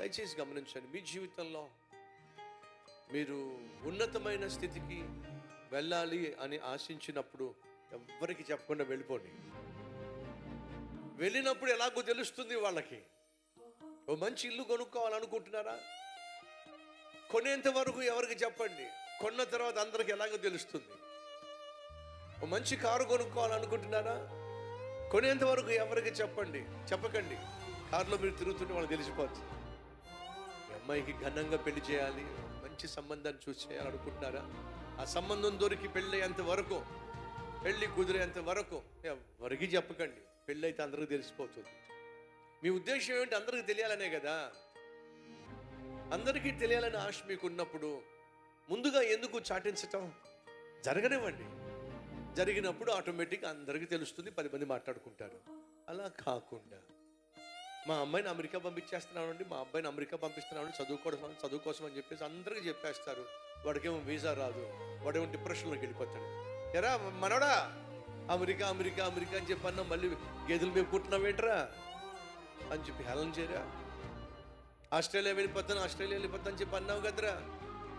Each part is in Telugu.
దయచేసి గమనించండి మీ జీవితంలో మీరు ఉన్నతమైన స్థితికి వెళ్ళాలి అని ఆశించినప్పుడు ఎవ్వరికి చెప్పకుండా వెళ్ళిపోండి. వెళ్ళినప్పుడు ఎలాగో తెలుస్తుంది వాళ్ళకి. ఓ మంచి ఇల్లు కొనుక్కోవాలనుకుంటున్నారా? కొనేంత వరకు ఎవరికి చెప్పండి. కొన్న తర్వాత అందరికి ఎలాగో తెలుస్తుంది. ఓ మంచి కారు కొనుక్కోవాలనుకుంటున్నారా? కొనేంత వరకు ఎవరికి చెప్పండి? చెప్పకండి. కారులో మీరు తిరుగుతుంటే వాళ్ళకి తెలిసిపోతుంది అమ్మాయికి ఘనంగా పెళ్ళి చేయాలి మంచి సంబంధాన్ని చూసి చేయాలనుకుంటున్నారా ఆ సంబంధం దొరికి పెళ్ళయ్యేంత వరకు పెళ్ళి కుదిరేంత వరకు ఎవరికి చెప్పకండి. పెళ్ళి అయితే అందరికీ తెలిసిపోతుంది. మీ ఉద్దేశం ఏంటి అందరికీ తెలియాలనే కదా. అందరికీ తెలియాలని ఆశ మీకు ఉన్నప్పుడు ముందుగా ఎందుకు చాటించటం? జరగనివ్వండి. జరిగినప్పుడు ఆటోమేటిక్గా అందరికీ తెలుస్తుంది పది మంది మాట్లాడుకుంటారు. అలా కాకుండా మా అమ్మాయిని అమెరికా పంపించేస్తున్నామండి మా అబ్బాయిని అమెరికా పంపిస్తున్నామండి చదువుకోవడం చదువు కోసం అని చెప్పేసి అందరికీ చెప్పేస్తారు. వాడికేమో వీసా రాదు వాడేమో డిప్రెషన్లోకి వెళ్ళిపోతాడు. ఎరా మనోడా అమెరికా అమెరికా అమెరికా అని చెప్పన్నా మళ్ళీ గేదెలు మేము పుట్టినావేంట్రా అని చెప్పి హేళన చేయరా? ఆస్ట్రేలియా వెళ్ళిపోతాను ఆస్ట్రేలియా వెళ్ళిపోతాను అని చెప్పి అన్నావు కదరా?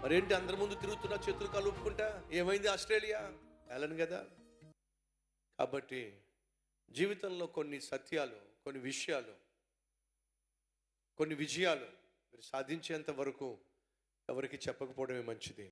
మరేంటి అందరి ముందు తిరుగుతున్నా చేతులు కలుపుకుంటా? ఏమైంది ఆస్ట్రేలియా? హేళన కదా. కాబట్టి జీవితంలో కొన్ని సత్యాలు కొన్ని విషయాలు కొన్ని విజయాలు మీరు సాధించేంత వరకు ఎవరికి చెప్పకపోవడమే మంచిది.